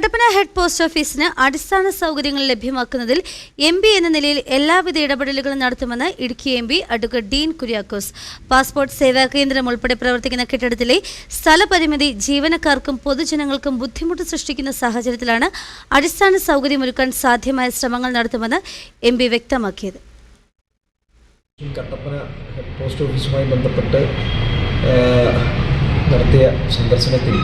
Kattappana head post ഓഫീസിന് അടിസ്ഥാന സൗകര്യങ്ങൾ ലഭ്യമാക്കുന്നതിൽ എം പി എന്ന നിലയിൽ എല്ലാവിധ ഇടപെടലുകളും നടത്തുമെന്ന് Idukki M P advocate Dean Kuriakose. Passport Seva Kendram ഉൾപ്പെടെ പ്രവർത്തിക്കുന്ന കെട്ടിടത്തിലെ സ്ഥലപരിമിതി ജീവനക്കാർക്കും പൊതുജനങ്ങൾക്കും ബുദ്ധിമുട്ട് സൃഷ്ടിക്കുന്ന സാഹചര്യത്തിലാണ് അടിസ്ഥാന സൗകര്യമൊരുക്കാൻ സാധ്യമായ ശ്രമങ്ങൾ നടത്തുമെന്ന് എം പി വ്യക്തമാക്കിയത്. പോസ്റ്റ് ഓഫീസുമായി ബന്ധപ്പെട്ട് നടത്തിയ സന്ദർശനത്തിൽ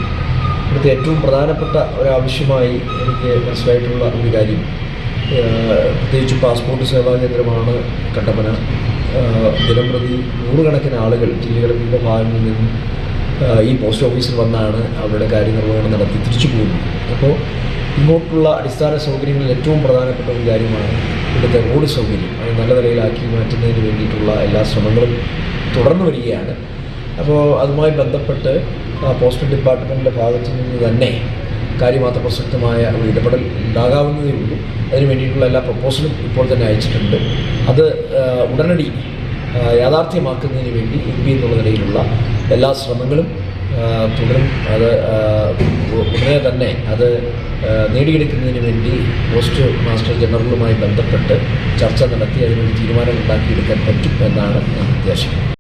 ഇവിടുത്തെ ഏറ്റവും പ്രധാനപ്പെട്ട ഒരാവശ്യമായി എനിക്ക് മനസ്സിലായിട്ടുള്ള ഒരു കാര്യം. പ്രത്യേകിച്ച് പാസ്പോർട്ട് സേവാ കേന്ദ്രമാണ് കട്ടപ്പന. ദിനംപ്രതി നൂറുകണക്കിന് ആളുകൾ ജില്ലകളുടെ വിവിധ ഭാഗങ്ങളിൽ നിന്നും ഈ പോസ്റ്റ് ഓഫീസിൽ വന്നാണ് അവരുടെ കാര്യനിർവഹണം നടത്തി തിരിച്ചു പോകുന്നത്. അപ്പോൾ ഇങ്ങോട്ടുള്ള അടിസ്ഥാന സൗകര്യങ്ങളിൽ ഏറ്റവും പ്രധാനപ്പെട്ട ഒരു കാര്യമാണ് ഇവിടുത്തെ റോഡ് സൗകര്യം. അത് നല്ല നിലയിലാക്കി മാറ്റുന്നതിന് വേണ്ടിയിട്ടുള്ള എല്ലാ ശ്രമങ്ങളും തുടർന്നു വരികയാണ്. അപ്പോൾ അതുമായി ബന്ധപ്പെട്ട് പോസ്റ്റൽ ഡിപ്പാർട്ട്മെന്റിന്റെ ഭാഗത്തു നിന്ന് തന്നെ കാര്യമാത്ര പ്രസക്തമായ ഒരു ഇടപെടൽ ഉണ്ടാകാവുന്നതേ ഉള്ളൂ. അതിന് വേണ്ടിയിട്ടുള്ള എല്ലാ പ്രപ്പോസലും ഇപ്പോൾ തന്നെ അയച്ചിട്ടുണ്ട്. അത് ഉടനടി യാഥാർത്ഥ്യമാക്കുന്നതിന് വേണ്ടി എം പി എന്നുള്ള നിലയിലുള്ള എല്ലാ ശ്രമങ്ങളും തുടരും. അത് ഉടനെ തന്നെ അത് നേടിയെടുക്കുന്നതിന് വേണ്ടി പോസ്റ്റ് മാസ്റ്റർ ജനറലുമായി ബന്ധപ്പെട്ട് ചർച്ച നടത്തി അതിനൊരു തീരുമാനം ഉണ്ടാക്കിയെടുക്കാൻ പറ്റും എന്നാണ് ഞാൻ ഉദ്ദേശിക്കുന്നത്.